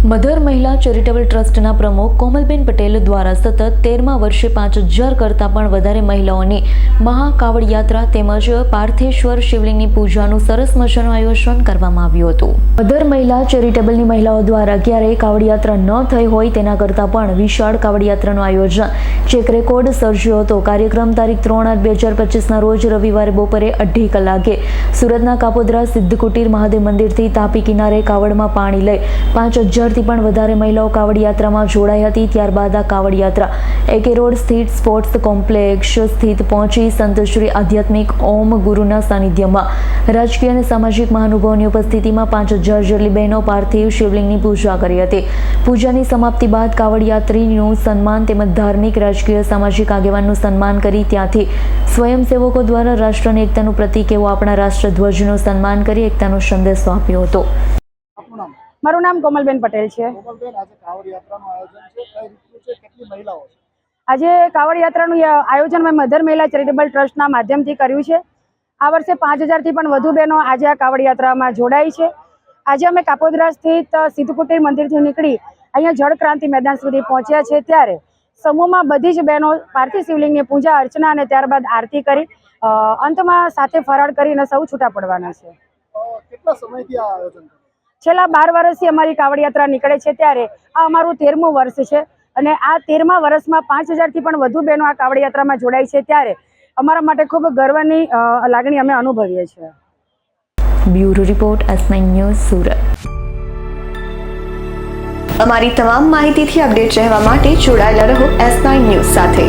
Mother મહિલા charitable ટ્રસ્ટના પ્રમુખ કોમલબેન પટેલ દ્વારા સતત તેરમા વર્ષે પાંચ હજાર કરતાં પણ વધારે મહિલાઓની મહાકાવડ યાત્રા તેમજ પાર્થેશ્વર શિવલિંગની પૂજાનું સરસ મજાનું આયોજન કરવામાં આવ્યું હતું. મધર મહિલા ચેરિટેબલની મહિલાઓ દ્વારા ક્યારેય કાવડ યાત્રા ન થઈ હોય તેના કરતાં પણ વિશાળ કાવડ યાત્રાનું આયોજન ચેક રેકોર્ડ સર્જ્યો હતો. કાર્યક્રમ તારીખ ત્રણ આઠ બે હજાર પચીસના રોજ રવિવારે બપોરે અઢી કલાકે સુરતના કાપોદ્રા સિદ્ધ કુટીર મહાદેવ મંદિરથી તાપી કિનારે કાવડમાં પાણી લઈ પાંચ હજારથી પણ વધારે મહિલાઓ કાવડ યાત્રામાં જોડાઈ હતી, ત્યારબાદ આ કાવડ યાત્રા એકે રોડ સ્થિત સ્પોર્ટ્સ કોમ્પ્લેક્ષ સ્થિત પહોંચી સંતશ્રી આધ્યાત્મિક ઓમ ગુરુના સાનિધ્યમાં રાજકીય અને સામાજિક મહાનુભાવોની ઉપસ્થિતિમાં પાંચ હજાર જેટલી બહેનો પાર્થિવ શિવલિંગની પૂજા કરી હતી. પૂજાની સમાપ્તિ બાદ કાવડ યાત્રીનું સન્માન તેમજ ધાર્મિક, રાજકીય, સામાજિક આગેવાનનું સન્માન કરી ત્યાંથી સ્વયંસેવકો દ્વારા રાષ્ટ્રની એકતાનું પ્રતીક એવો આપણા રાષ્ટ્રધ્વજનું સન્માન કરી એકતાનો સંદેશો આપ્યો હતો. મારું નામ કોમલબેન પટેલ છે. આજે કાવડ યાત્રાનું આયોજન મેં મધર મહિલા ચેરિટેબલ ટ્રસ્ટના માધ્યમથી કર્યું છે. આ વર્ષે પાંચ હજારથી પણ વધુ બહેનો આજે આ કાવડ યાત્રામાં જોડાઈ છે. આજે અમે કાપોદ્રા સ્થિત સિદ્ધકુટીર મંદિરથી નીકળી અહીંયા જળ ક્રાંતિ મેદાન સુધી પહોંચ્યા છે. ત્યારે સમૂહમાં બધી જ બહેનો પાર્થિવ શિવલિંગની પૂજા અર્ચના અને ત્યારબાદ આરતી કરી અંતમાં સાથે ફરાળ કરીને સૌ છૂટા પડવાના છે. કેટલા સમયથી આ આયોજન છેલ્લા બાર વર્ષથી અમારી કાવડ યાત્રા નીકળે છે ત્યારે આ અમારું તેરમું વર્ષ છે અને આ તેરમા વર્ષમાં પાંચ હજારથી પણ વધુ બહેનો આ કાવડ યાત્રામાં જોડાય છે ત્યારે અમારા માટે ખૂબ ગર્વની લાગણી અમે અનુભવીએ છીએ. Bureau report S news Surat. અમારી તમામ માહિતીથી અપડેટ રહેવા માટે જોડાયેલા રહો એસ નાઇન ન્યૂઝ સાથે.